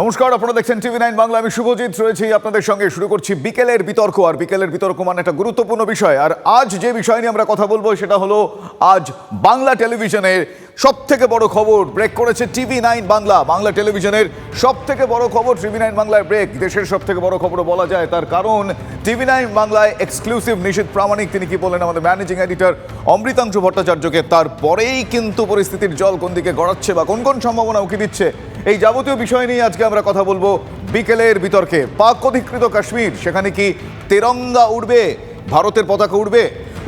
নমস্কার, আপনারা দেখছেন টিভি নাইন বাংলা। আমি শুভজিৎ রয়েছি আপনাদের সঙ্গে। শুরু করছি বিকেলের বিতর্ক, আর বিকেলের বিতর্ক মানে একটা গুরুত্বপূর্ণ বিষয়। আর আজ যে বিষয় নিয়ে আমরা কথা বলব, সেটা হলো আজ বাংলা টেলিভিশনের সব থেকে বড় খবর। ব্রেক করেছে টিভি নাইন বাংলা। বাংলা টেলিভিশনের সব থেকে বড় খবর টিভি নাইন বাংলায় ব্রেক। দেশের সব থেকে বড় খবর বলা যায় তার কারণ টিভি নাইন বাংলায় এক্সক্লুসিভ নিশীত প্রামাণিক তিনি কি বলেন আমাদের ম্যানেজিং এডিটর অমৃতাংশু ভট্টাচার্যকে। তারপরেই কিন্তু পরিস্থিতির জল কোন দিকে গড়াচ্ছে বা কোন কোন সম্ভাবনা উকি দিচ্ছে এই যাবতীয় বিষয় নিয়ে আজকে আমরা কথা বলব বিকেলের বিতর্কে। পাক অধিকৃত কাশ্মীর, সেখানে কি তেরঙ্গা উড়বে? ভারতের পতাকা উড়বে?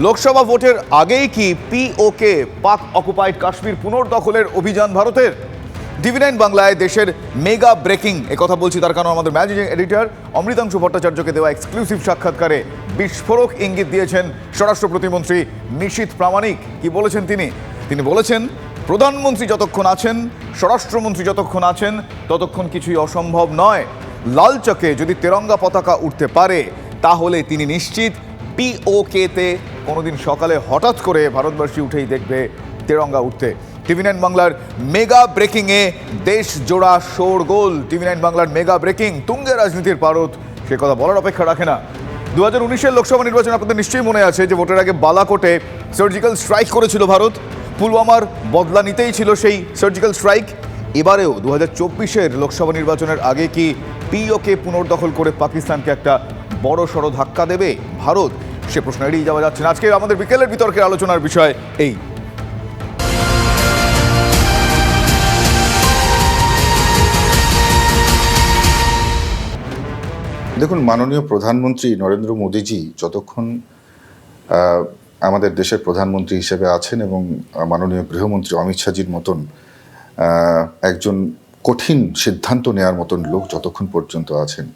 লোকসভা ভোটের আগেই কি পিওকে পাক অকুপাইড কাশ্মীর পুনর্দখলের অভিযান ভারতের? নাইন বাংলায় দেশের মেগা ব্রেকিং। কথা বলছি তার কারণ আমাদের ম্যানেজিং এডিটর অমৃতাংশু ভট্টাচার্যকে দেওয়া এক্সক্লুসিভ সাক্ষাৎকারে বিস্ফোরক ইঙ্গিত দিয়েছেন স্বরাষ্ট্র প্রতিমন্ত্রী নিশীত প্রামাণিক। কি বলেছেন তিনি? তিনি বলেছেন প্রধানমন্ত্রী যতক্ষণ আছেন, স্বরাষ্ট্রমন্ত্রী যতক্ষণ আছেন, ততক্ষণ কিছুই অসম্ভব নয়। লালচকে যদি তেরঙ্গা পতাকা উঠতে পারে, তাহলে তিনি নিশ্চিত পিওকেতে কোনোদিন সকালে হঠাৎ করে ভারতবর্ষী উঠেই দেখবে তেরঙ্গা উঠতে টিভি নাইন বাংলার মেগা ব্রেকিংয়ে দেশ জোড়া শোরগোল টিভি নাইন বাংলার মেগা ব্রেকিং, তুঙ্গে রাজনীতির পারদ, সে কথা বলার অপেক্ষা রাখে না। দু হাজার উনিশের লোকসভা নির্বাচন আপনাদের নিশ্চয়ই মনে আছে যে, ভোটের আগে বালাকোটে সার্জিক্যাল স্ট্রাইক করেছিল ভারত। পুলওয়ামার বদলা নিতেই ছিল সেই সার্জিক্যাল স্ট্রাইক এবারেও দু হাজার চব্বিশের লোকসভা নির্বাচনের আগে কি পিওকে পুনর্দখল করে পাকিস্তানকে একটা বড় সড়ো ধাক্কা দেবে ভারত? সে প্রশ্ন এড়িয়ে যাওয়া যাচ্ছে না। আজকে আমাদের বিকেলের বিতর্কের আলোচনার বিষয় এই। দেখুন, মাননীয় প্রধানমন্ত্রী নরেন্দ্র মোদীজি যতক্ষণ আমাদের দেশের প্রধানমন্ত্রী হিসেবে আছেন এবং মাননীয় গৃহমন্ত্রী অমিত শাহজির মতন একজন কঠিন সিদ্ধান্ত নেওয়ার মতন লোক যতক্ষণ পর্যন্ত আছেন।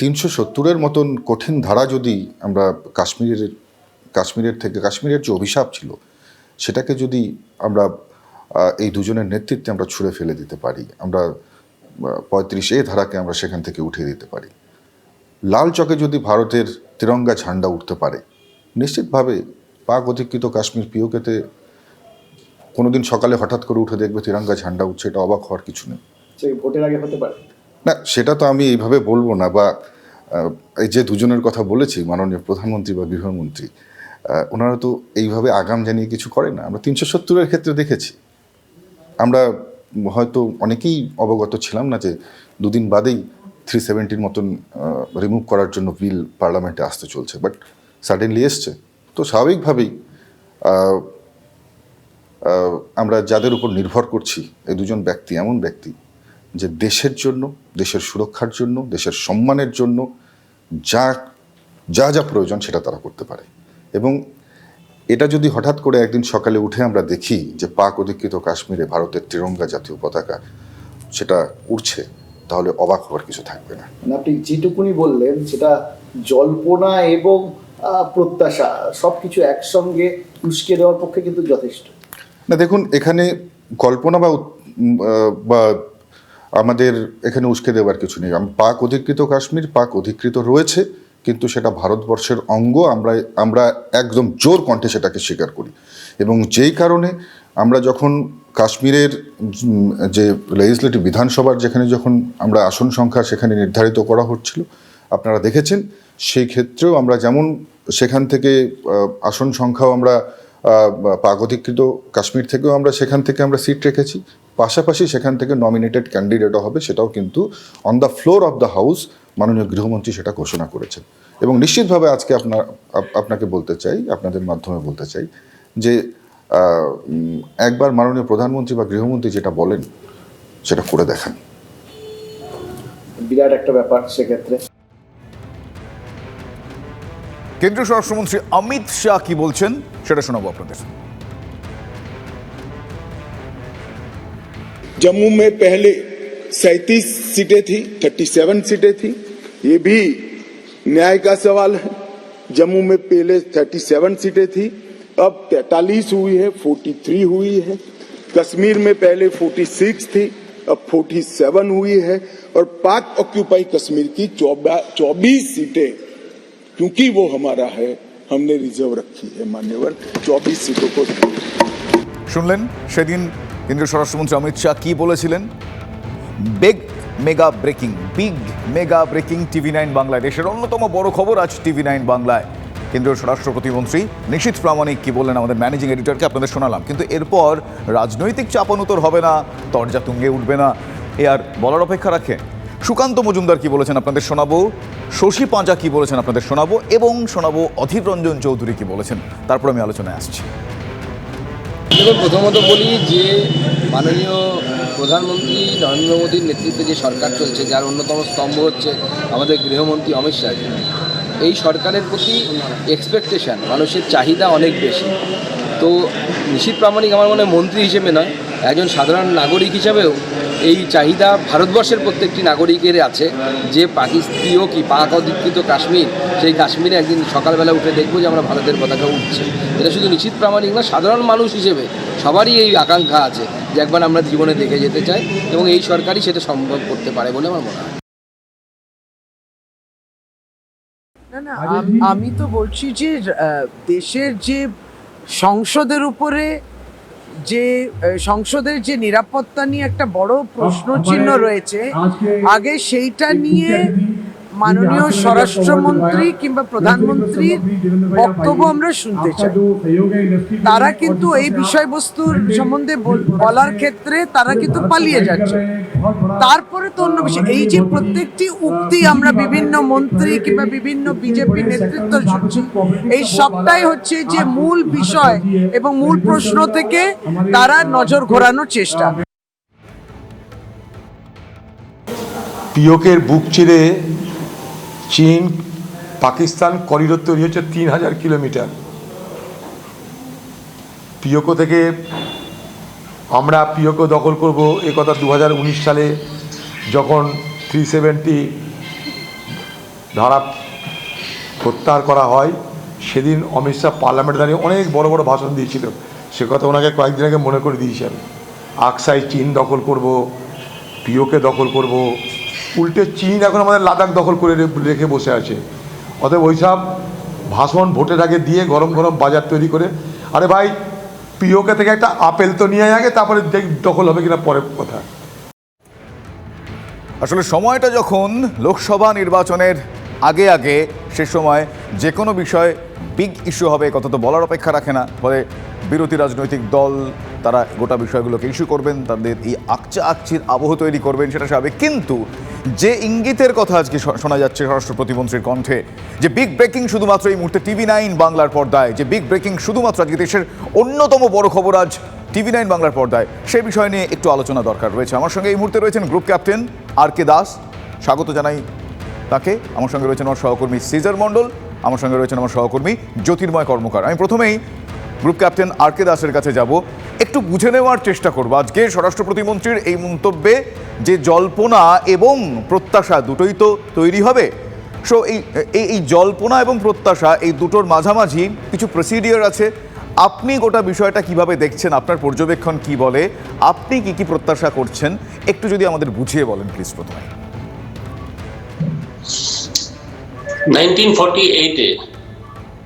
তিনশো সত্তরের মতন কঠিন ধারা যদি আমরা কাশ্মীরের কাশ্মীরের থেকে, কাশ্মীরের যে অভিশাপ ছিল, সেটাকে যদি আমরা এই দুজনের নেতৃত্বে আমরা ছুঁড়ে ফেলে দিতে পারি, আমরা পঁয়ত্রিশ এ ধারাকে আমরা সেখান থেকে উঠিয়ে দিতে পারি। লাল চকে যদি ভারতের তিরঙ্গা ঝান্ডা উঠতে পারে নিশ্চিতভাবে পাক অধিকৃত কাশ্মীর পিওকেতে কোনোদিন সকালে হঠাৎ করে উঠে দেখবে তিরঙ্গা ঝান্ডা উঠছে এটা অবাক হওয়ার কিছু নেই। ভোটের আগে হতে পারে। না সেটা তো আমি এইভাবে বলব না বা এই যে দুজনের কথা বলেছি মাননীয় প্রধানমন্ত্রী বা গৃহমন্ত্রী ওনারা তো এইভাবে আগাম জানিয়ে কিছু করে না। আমরা তিনশো সত্তরের ক্ষেত্রে দেখেছি। আমরা হয়তো অনেকেই অবগত ছিলাম না যে দুদিন বাদেই থ্রি সেভেন্টির মতন রিমুভ করার জন্য বিল পার্লামেন্টে আসতে চলছে বাট সাডেনলি এসছে। তো স্বাভাবিকভাবেই আমরা যাদের উপর নির্ভর করছি, এই দুজন ব্যক্তি, এমন ব্যক্তি, যে দেশের জন্য, দেশের সুরক্ষার জন্য, দেশের সম্মানের জন্য যা যা যা প্রয়োজন সেটা তারা করতে পারে। এবং এটা যদি হঠাৎ করে একদিন সকালে উঠে আমরা দেখি যে পাক অধিকৃত কাশ্মীরে ভারতের তিরঙ্গা জাতীয় পতাকা সেটা উড়ছে, তাহলে অবাক হওয়ার কিছু থাকবে না। মানে আপনি যেটুকুনি বললেন, সেটা জল্পনা এবং প্রত্যাশা, সবকিছু একসঙ্গে উস্কে দেওয়ার পক্ষে কিন্তু যথেষ্ট। না, দেখুন, এখানে কল্পনা বা বা আমাদের এখানে উস্কে দেওয়ার কিছু নেই। পাক অধিকৃত কাশ্মীর, পাক অধিকৃত রয়েছে, কিন্তু সেটা ভারতবর্ষের অঙ্গ, আমরা আমরা একদম জোর কণ্ঠে সেটাকে স্বীকার করি। এবং যেই কারণে আমরা যখন কাশ্মীরের যে লেজিসলেটিভ বিধানসভার যেখানে যখন আমরা আসন সংখ্যা সেখানে নির্ধারিত করা হচ্ছিল, আপনারা দেখেছেন সেই ক্ষেত্রেও আমরা যেমন সেখান থেকে আসন সংখ্যাও আমরা অধিকৃত কাশ্মীর থেকেও আমরা সেখান থেকে আমরা সিট রেখেছি। পাশাপাশি সেখান থেকে নমিনেটেড ক্যান্ডিডেটও হবে, সেটাও কিন্তু on the floor of the house মাননীয় গৃহমন্ত্রী সেটা ঘোষণা করেছেন। এবং নিশ্চিতভাবে আজকে আপনার, আপ- আপনাকে বলতে চাই, আপনাদের মাধ্যমে বলতে চাই যে একবার মাননীয় প্রধানমন্ত্রী বা গৃহমন্ত্রী যেটা বলেন, সেটা করে দেখান। বিরাট একটা ব্যাপার সেক্ষেত্রে। কেন্দ্রীয় স্বরাষ্ট্রমন্ত্রী অমিত শাহ কি বলছেন সেটা শোনাবো আপনাদের जम्मू में पहले 37 सीटें थी 37 सीटें थी ये भी न्याय का सवाल है जम्मू में पहले 37 सीटें थी अब 43 हुई है 43 हुई है कश्मीर में पहले 46 थी अब 47 हुई है और पाक ऑक्यूपाई कश्मीर की 24 सीटें क्योंकि वो हमारा है हमने रिजर्व रखी है मान्यवर 24 सीटों को শুনলেন সেদিন কেন্দ্রীয় স্বরাষ্ট্রমন্ত্রী অমিত শাহ কি বলেছিলেন big mega breaking big mega breaking TV nine বাংলায় দেশের অন্যতম বড় খবর আজ টিভি নাইন বাংলায় কেন্দ্রীয় স্বরাষ্ট্র প্রতিমন্ত্রী নিশীথ প্রামাণিক কি বললেন আমাদের ম্যানেজিং এডিটরকে আপনাদের শোনালাম কিন্তু এরপর রাজনৈতিক চাপানুতর হবে না তরজা তুঙ্গে উঠবে না এ আর বলার অপেক্ষা রাখে সুকান্ত মজুমদার কি বলেছেন আপনাদের শোনাবো শশী পাঁজা কি বলেছেন আপনাদের শোনাবো এবং শোনাবো অধীর রঞ্জন চৌধুরী কি বলেছেন? তারপর আমি আলোচনায় আসছি। প্রথমত বলি যে মাননীয় প্রধানমন্ত্রী নরেন্দ্র মোদীর নেতৃত্বে যে সরকার চলছে, যার অন্যতম স্তম্ভ হচ্ছে আমাদের গৃহমন্ত্রী অমিত শাহ এই সরকারের প্রতি এক্সপেকটেশন মানুষের চাহিদা অনেক বেশি। তো নিশীত প্রামাণিক আমার মনে মন্ত্রী হিসেবে নয়, একজন সাধারণ নাগরিক হিসাবেও এই চাহিদা ভারতবর্ষের প্রত্যেকটি নাগরিকের আছে। যে পাকিস্তীয় কি পাক অধিকৃত কাশ্মীর সেই কাশ্মীরে একদিন সকালবেলা উঠে দেখব যে আমরা ভারতের পতাকা উঠছে। এটা শুধু নিশ্চিত প্রামাণিক না সাধারণ মানুষ হিসেবে সবারই এই আকাঙ্ক্ষা আছে যে একবার আমরা জীবনে দেখে যেতে চাই এবং এই সরকারই সেটা সম্ভব করতে পারে বলে আমার মনে হয়। না না আমি তো বলছি যে দেশের যে সংসদের উপরে যে সংসদের যে নিরাপত্তা নিয়ে একটা বড় প্রশ্ন চিহ্ন রয়েছে আগে সেইটা নিয়ে মাননীয় স্বরাষ্ট্রমন্ত্রী কিংবা প্রধানমন্ত্রীর বক্তব্য আমরা শুনতে চাই তারা কিন্তু এই বিষয়বস্তুর সম্বন্ধে বলার ক্ষেত্রে তারা কিন্তু পালিয়ে যাচ্ছে তারপরে তো অন্য বিষয় এই যে প্রত্যেকটি উক্তি আমরা বিভিন্ন মন্ত্রী কিংবা বিভিন্ন বিজেপি নেতৃত্ব শুনছি এই সবটাই হচ্ছে যে মূল বিষয় এবং মূল প্রশ্ন থেকে তারা নজর ঘোরানোর চেষ্টা পিওকের বুক চিরে চীন, পাকিস্তান করিডোর তৈরি হচ্ছে তিন হাজার কিলোমিটার। পিওকো থেকে আমরা পিওকো দখল করব এ কথা দু হাজার উনিশ সালে যখন থ্রি সেভেন্টি ধারা প্রত্যাহার করা হয়, সেদিন অমিত শাহ পার্লামেন্টে দাঁড়িয়ে অনেক বড় বড় ভাষণ দিয়েছিল। সে কথা ওনাকে কয়েকদিন আগে মনে করে দিয়েছি আমি। আকসাই চীন দখল করব, পিওকে দখল করব উল্টে চীন এখন আমাদের লাদাখ দখল করে রেখে বসে আছে। অতএব ওইসব ভাষণ ভোটের আগে দিয়ে গরম গরম বাজার তৈরি করে, আরে ভাই, পিওকে থেকে একটা আপেল তো নিয়ে আগে, তারপরে দেখ দখল হবে কিনা পরের কথা। আসলে সময়টা যখন লোকসভা নির্বাচনের আগে আগে, সে সময় যে কোনো বিষয় বিগ ইস্যু হবে, কথা তো বলার অপেক্ষা রাখে না, ফলে বিরোধী রাজনৈতিক দল, তারা গোটা বিষয়গুলোকে ইস্যু করবেন, তাদের এই আকচা আকচির আবহ তৈরি করবেন, সেটা স্বাভাবিক। কিন্তু যে ইঙ্গিতের কথা আজকে শোনা যাচ্ছে স্বরাষ্ট্র প্রতিমন্ত্রীর কণ্ঠে, যে বিগ ব্রেকিং শুধুমাত্র এই মুহূর্তে টিভি নাইন বাংলার পর্দায়, যে বিগ ব্রেকিং শুধুমাত্র আজকে দেশের অন্যতম বড় খবর আজ টিভি নাইন বাংলার পর্দায়, সে বিষয় নিয়ে একটু আলোচনা দরকার রয়েছে। আমার সঙ্গে এই মুহূর্তে রয়েছেন group captain R K Das. স্বাগত জানাই তাকে। আমার সঙ্গে রয়েছেন আমার সহকর্মী সিজার মণ্ডল আমার সঙ্গে রয়েছেন আমার সহকর্মী জ্যোতির্ময় কর্মকার। আমি প্রথমেই গ্রুপ ক্যাপ্টেন আর কে দাসের কাছে যাব। একটু বুঝে নেওয়ার চেষ্টা করব। আজকে স্বরাষ্ট্র প্রতিমন্ত্রীর এই মন্তব্যে যে জল্পনা এবং প্রত্যাশা দুটোই তো তৈরি হবে। সো এই, এই- জল্পনা এবং প্রত্যাশা এই দুটোর মাঝামাঝি কিছু প্রসিডিওর আছে। আপনি গোটা বিষয়টা কীভাবে দেখছেন? আপনার পর্যবেক্ষণ কি বলে? আপনি কি কি প্রত্যাশা করছেন? একটু যদি আমাদের বুঝিয়ে বলেন প্লিজ প্রথমে। 1948 এ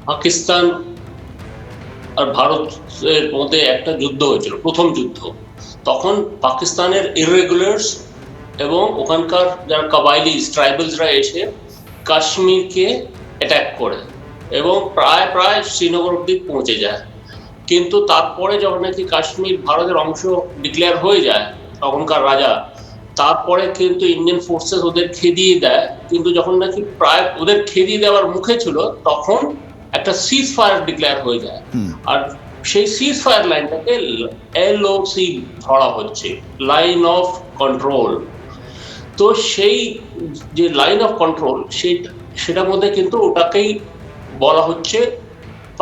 পাকিস্তান আর ভারতের মধ্যে একটা যুদ্ধ হয়েছিল, প্রথম যুদ্ধ। তখন পাকিস্তানের ইরেগুলার্স এবং ওখানকার যারা কাবাইলি ট্রাইবেলসরা এসে কাশ্মীরকে অ্যাটাক করে এবং প্রায় প্রায় শ্রীনগর অব্দি পৌঁছে যায়। কিন্তু তারপরে যখন নাকি কাশ্মীর ভারতের অংশ ডিক্লেয়ার হয়ে যায়, তখনকার রাজা, তারপরে কিন্তু ইন্ডিয়ান ফোর্সেস ওদের খেদিয়ে দেয়। কিন্তু যখন নাকি প্রায় ওদের খেদিয়ে দেওয়ার মুখে ছিল, তখন একটা সিজ ফায়ার ডিক্লেয়ার হয়ে যায়। আর সেই সিজ ফায়ার লাইনটাকে এল ও সি ধরা হচ্ছে লাইন অফ কন্ট্রোল তো সেই যে লাইন অফ কন্ট্রোল সেই সেটার মধ্যে কিন্তু ওটাকেই বলা হচ্ছে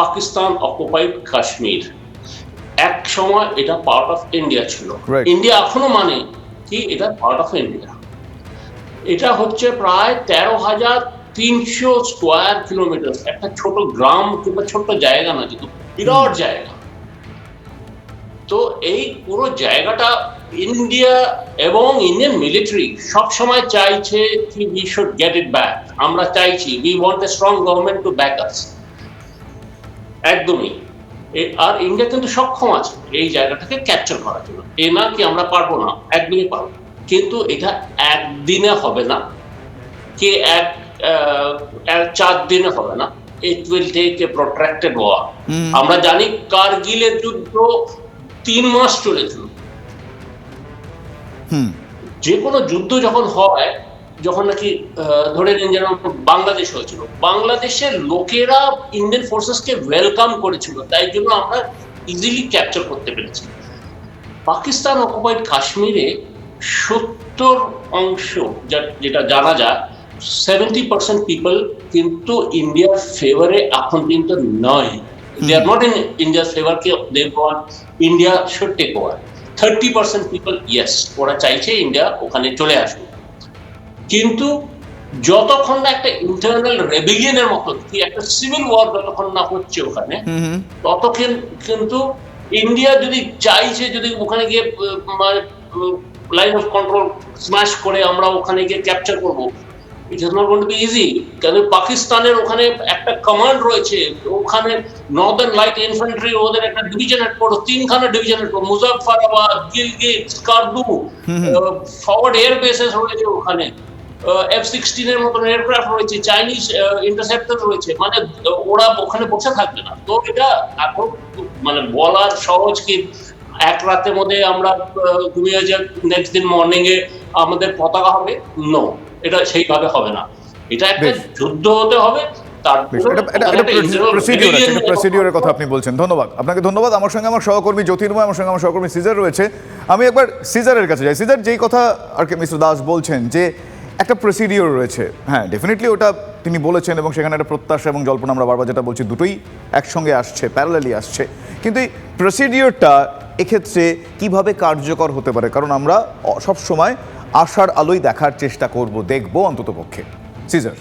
পাকিস্তান অকুপাইড কাশ্মীর। এক সময় এটা পার্ট অফ ইন্ডিয়া ছিল। ইন্ডিয়া এখনও মানে কি? এটা পার্ট অফ ইন্ডিয়া এটা হচ্ছে প্রায় তেরো হাজার তিনশো স্কোয়ার কিলোমিটার একটা ছোট গ্রাম কিংবা ছোট্ট জায়গা না কিন্তু বিরাট জায়গা। তো এই পুরো জায়গাটা ইন্ডিয়া এবং ইন্ডিয়ান মিলিটারি সব সময় চাইছে কি we should get it back আমরা চাইছি we want a strong government to back us একদমই। আর ইন্ডিয়া কিন্তু সক্ষম আছে এই জায়গাটাকে ক্যাপচার করার জন্য। এ না কি আমরা পারব না? একদমই পারব। কিন্তু এটা একদিনে হবে না। কে এক চার দিনে হবে না। It will take a protracted war আমরা জানি কার্গিলের যুদ্ধ তিন মাস চলেছিল। যে কোনো যুদ্ধ যখন হয় যখন নাকি ধরে নিন যেন বাংলাদেশ হয়েছিল। বাংলাদেশের লোকেরা ইন্ডিয়ান ফোর্সেসকে ওয়েলকাম করেছিল। তাই জন্য আমরা ইজিলি ক্যাপচার করতে পেরেছি। পাকিস্তান অকুপাইড কাশ্মীরে সত্তর অংশ যেটা জানা যায় সেভেন্টি পার্সেন্ট পিপল কিন্তু ইন্ডিয়ার ফেভারে এখন কিন্তু নয়। দে আর নট ইন ইন্ডিয়ার favour K they want India should take over thirty percent people yes ওরা চাইছে ইন্ডিয়া ওখানে চলে আসুক। কিন্তু যতক্ষণ না একটা ইন্টারনাল রেবিলিয়নের মতো কি একটা সিভিল ওয়ার যতক্ষণ না হচ্ছে ওখানে ততক্ষণ কিন্তু ইন্ডিয়া যদি চাইছে যদি ওখানে গিয়ে মানে লাইন অফ কন্ট্রোল স্ম্যাশ করে আমরা ওখানে গিয়ে ক্যাপচার করব it is not to be easy কেন? পাকিস্তানের ওখানে একটা কমান্ড রয়েছে। ওখানে নর্দার্ন লাইট ইনফ্যান্ট্রি ওদের একটা ডিভিশন হেডকোয়ার্টার তিনখানা division headquarter Muzaffarabad Gilgit Skardu forward air bases রয়েছে ওখানে। এফ সিক্সটিনের মতন এয়ারক্রাফট রয়েছে চাইনিজ ইন্টারসেপ্টর রয়েছে। মানে ওরা ওখানে বসে থাকবে না। তো এটা এখন মানে বলার সহজ কি? এক রাতের মধ্যে আমরা ঘুমিয়ে যাই নেক্সট দিন মর্নিং এ আমাদের পতাকা হবে? নো এটা সেইভাবে হবে না। এটা একটা যুদ্ধ হতে হবে প্রসিডিওরের কথা আপনি বলছেন। ধন্যবাদ। আপনাকে ধন্যবাদ। আমার সঙ্গে আমার সহকর্মী জ্যোতির্ময় আমার সঙ্গে আমার সহকর্মী সিজার রয়েছে। আমি একবার সিজারের কাছে যাই। সিজার যেই কথা আর কি মিস্টার দাস বলছেন যে একটা প্রসিডিওর রয়েছে। হ্যাঁ ডেফিনেটলি ওটা তিনি বলেছেন এবং সেখানে একটা প্রত্যাশা এবং জল্পনা আমরা বারবার যেটা বলছি দুটোই একসঙ্গে আসছে প্যারালালি আসছে। কিন্তু এই প্রসিডিওরটা এক্ষেত্রে কীভাবে কার্যকর হতে পারে? কারণ আমরা সব সময় আশার আলোই দেখার চেষ্টা করব দেখব অন্ততপক্ষে। সিজার।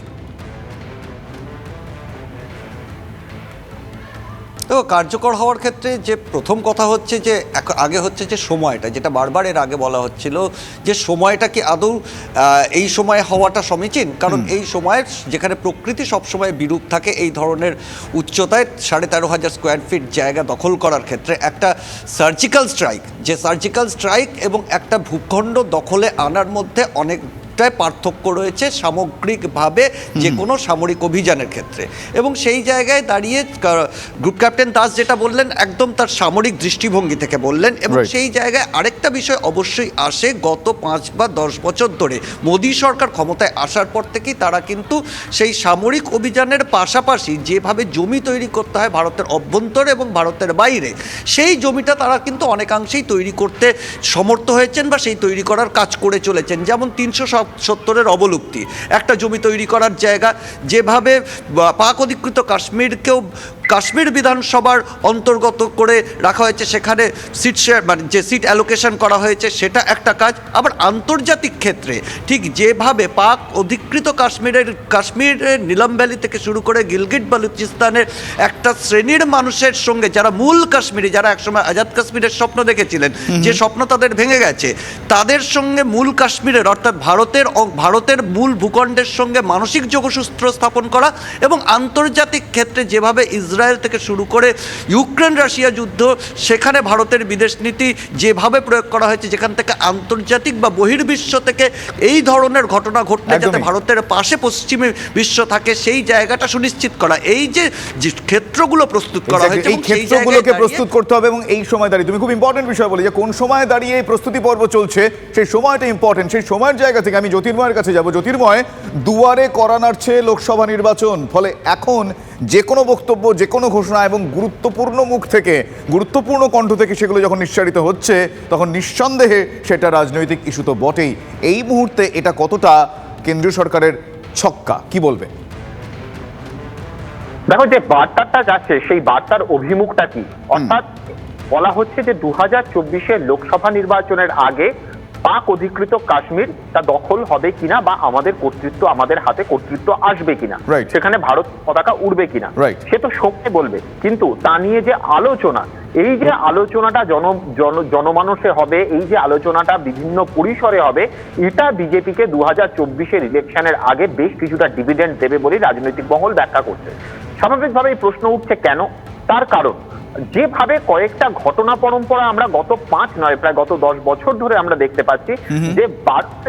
তো কার্যকর হওয়ার ক্ষেত্রে যে প্রথম কথা হচ্ছে যে আগে হচ্ছে যে সময়টা যেটা বারবার এর আগে বলা হচ্ছিল যে সময়টা কি আদৌ এই সময়ে হওয়াটা সমীচীন? কারণ এই সময়ের যেখানে প্রকৃতি সবসময় বিরূপ থাকে এই ধরনের উচ্চতায় সাড়ে তেরো হাজার স্কোয়ার ফিট জায়গা দখল করার ক্ষেত্রে একটা সার্জিক্যাল স্ট্রাইক যে সার্জিক্যাল স্ট্রাইক এবং একটা ভূখণ্ড দখলে আনার মধ্যে অনেক অনেকটাই পার্থক্য রয়েছে সামগ্রিকভাবে যে কোনো সামরিক অভিযানের ক্ষেত্রে। এবং সেই জায়গায় দাঁড়িয়ে গ্রুপ ক্যাপ্টেন দাস যেটা বললেন একদম তার সামরিক দৃষ্টিভঙ্গি থেকে বললেন এবং সেই জায়গায় আরেকটা বিষয় অবশ্যই আসে গত পাঁচ বা দশ বছর ধরে মোদী সরকার ক্ষমতায় আসার পর থেকেই তারা কিন্তু সেই সামরিক অভিযানের পাশাপাশি যেভাবে জমি তৈরি করতে হয় ভারতের অভ্যন্তরে এবং ভারতের বাইরে সেই জমিটা তারা কিন্তু অনেকাংশেই তৈরি করতে সমর্থ হয়েছেন বা সেই তৈরি করার কাজ করে চলেছেন। যেমন তিনশো সত্তরের অবলুপ্তি। একটা জমি তৈরি করার জায়গা যেভাবে পাক অধিকৃত কাশ্মীরকেও কাশ্মীর বিধানসভার অন্তর্গত করে রাখা হয়েছে। সেখানে সিট শেয়ার মানে যে সিট অ্যালোকেশন করা হয়েছে সেটা একটা কাজ। আবার আন্তর্জাতিক ক্ষেত্রে ঠিক যেভাবে পাক অধিকৃত কাশ্মীরের কাশ্মীরের নিলাম ভ্যালি থেকে শুরু করে গিলগিট বালুচিস্তানের একটা শ্রেণির মানুষের সঙ্গে যারা মূল কাশ্মীরি যারা একসময় আজাদ কাশ্মীরের স্বপ্ন দেখেছিলেন যে স্বপ্ন তাদের ভেঙে গেছে তাদের সঙ্গে মূল কাশ্মীরের অর্থাৎ ভারতের ভারতের মূল ভূখণ্ডের সঙ্গে মানসিক যোগসূত্র স্থাপন করা এবং আন্তর্জাতিক ক্ষেত্রে যেভাবে ইসরায়েল থেকে শুরু করে ইউক্রেন রাশিয়া যুদ্ধ সেখানে ভারতের বিদেশ নীতি যেভাবে প্রয়োগ করা হয়েছে যেখান থেকে আন্তর্জাতিক বা বহির্বিশ্ব থেকে এই ধরনের ঘটনা ঘটলে যাতে ভারতের পাশে পশ্চিমী বিশ্ব থাকে সেই জায়গাটা সুনিশ্চিত করা। এই যে ক্ষেত্রগুলো প্রস্তুত করা হয়েছে এই ক্ষেত্রগুলোকে প্রস্তুত করতে হবে এবং এই সময় দাঁড়িয়ে। তুমি খুব ইম্পর্টেন্ট বিষয় বলে যে কোন সময় দাঁড়িয়ে এই প্রস্তুতি পর্ব চলছে সেই সময়টা ইম্পর্টেন্ট সেই সময়ের জায়গা থেকে আমি জ্যোতির্ময়ের কাছে যাব। জ্যোতির্ময় দুয়ারে করা নাড়ছে লোকসভা নির্বাচন ফলে এখন যে কোনো বক্তব্য যে কোনো ঘোষণা এবং গুরুত্বপূর্ণ মুখ থেকে গুরুত্বপূর্ণ কণ্ঠ থেকে সেগুলো যখন নিঃসারিত হচ্ছে তখন নিঃসন্দেহে সেটা রাজনৈতিক ইস্যু তো বটেই। এই মুহূর্তে এটা কতটা কেন্দ্রীয় সরকারের ছক্কা কি বলবে দেখো যে বার্তাটা যাচ্ছে সেই বার্তার অভিমুখটা কি? অর্থাৎ বলা হচ্ছে যে দু হাজার চব্বিশের লোকসভা নির্বাচনের আগে পাক অধিকৃত কাশ্মীর তা দখল হবে কিনা বা আমাদের কর্তৃত্ব আমাদের হাতে কর্তৃত্ব আসবে কিনা? সেখানে ভারত পতাকা উড়বে কিনা? সে তো সময় বলবে। কিন্তু তা নিয়ে যে আলোচনা এই যে আলোচনাটা জন জন- জনমানসে হবে এই যে আলোচনাটা বিভিন্ন পরিসরে হবে এটা বিজেপিকে দু হাজার চব্বিশের ইলেকশনের আগে বেশ কিছুটা ডিভিডেন্ড দেবে বলেই রাজনৈতিক মহল ব্যাখ্যা করছে। স্বাভাবিকভাবে এই প্রশ্ন উঠছে কেন? তার কারণ যেভাবে কয়েকটা ঘটনা পরম্পরা আমরা গত পাঁচ নয় প্রায় গত দশ বছর ধরে আমরা দেখতে পাচ্ছি যে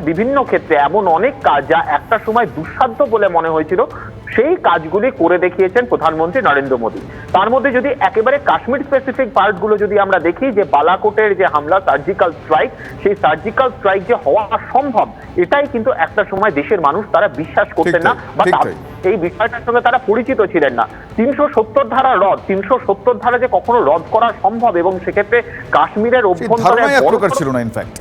বিভিন্ন ক্ষেত্রে এমন অনেক কাজ যা একটা সময় দুঃসাধ্য বলে মনে হয়েছিল সেই কাজগুলি করে দেখিয়েছেন প্রধানমন্ত্রী নরেন্দ্র মোদী। তার মধ্যে যদি একেবারে কাশ্মীর স্পেসিফিক পার্টগুলো যদি আমরা দেখি যে বালাকোটের যে হামলা সার্জিক্যাল স্ট্রাইক সেই সার্জিক্যাল স্ট্রাইক যে হওয়া সম্ভব এটাই কিন্তু একটা সময় দেশের মানুষ তারা বিশ্বাস করতেন না। বা এই বিষয়টার সঙ্গে তারা পরিচিত ছিলেন না। তিনশো সত্তর ধারা রদ তিনশো সত্তর ধারা যে কখনো রদ করা সম্ভব এবং সেক্ষেত্রে কাশ্মীরের অভ্যন্তরে ছিল না ইনফ্যাক্ট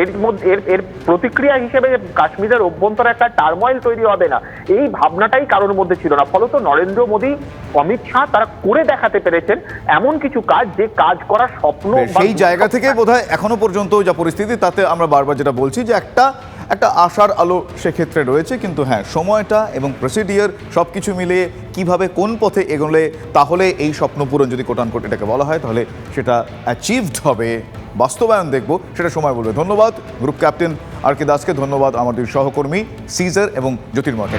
এর মধ্যে এর এর প্রতিক্রিয়া হিসেবে কাশ্মীরের অভ্যন্তরে একটা টার্ময়েল তৈরি হবে না। এই ভাবনাটাই কারোর মধ্যে ছিল না। ফলত নরেন্দ্র মোদী অমিত শাহ তারা করে দেখাতে পেরেছেন এমন কিছু কাজ যে কাজ করার স্বপ্ন সেই জায়গা থেকে বোধহয় এখনও পর্যন্ত যা পরিস্থিতি তাতে আমরা বারবার যেটা বলছি যে একটা একটা আশার আলো সেক্ষেত্রে রয়েছে, কিন্তু হ্যাঁ সময়টা এবং প্রসিডিয়ার সব কিছু মিলিয়ে কীভাবে কোন পথে এগোলে তাহলে এই স্বপ্ন পূরণ যদি কোটানকোট এটাকে বলা হয়, তাহলে সেটা অ্যাচিভড হবে। বাস্তবায়ন দেখব, সেটা সময় বলবে। ধন্যবাদ গ্রুপ ক্যাপ্টেন আর কে দাসকে ধন্যবাদ, আমাদের সহকর্মী সিজার এবং জ্যোতির্ময়কে